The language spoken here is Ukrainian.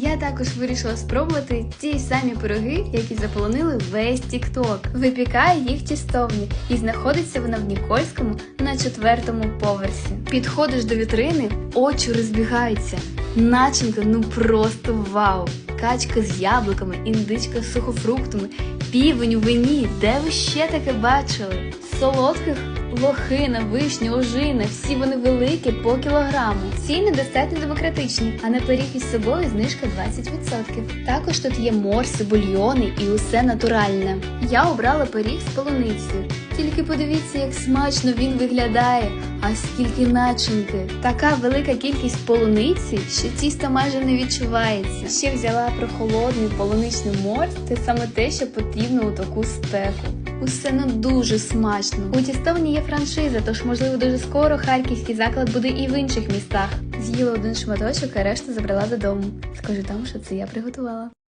Я також вирішила спробувати ті самі пироги, які заполонили весь TikTok. Випікає їх тістовні, і знаходиться вона в Нікольському на четвертому поверсі. Підходиш до вітрини, очі розбігаються. Начинка ну просто вау! Качка з яблуками, індичка з сухофруктами, півень у вині. Де ви ще таке бачили? Солодких лохина, вишня, ожина, всі вони великі по кілограму. Ціни достатньо демократичні, а на пиріг із собою знижка 20%. Також тут є морси, бульйони і усе натуральне. Я обрала пиріг з полуницею. Тільки подивіться, як смачно він виглядає, а скільки начинки. Така велика кількість полуниці, що тісто майже не відчувається. Ще взяла прохолодний полуничний морс, це саме те, що потрібно у таку спеку. Усе ну дуже смачно. У тістовні є франшиза, тож можливо дуже скоро харківський заклад буде і в інших містах. З'їла один шматочок, а решту забрала додому. Скажу там, що це я приготувала.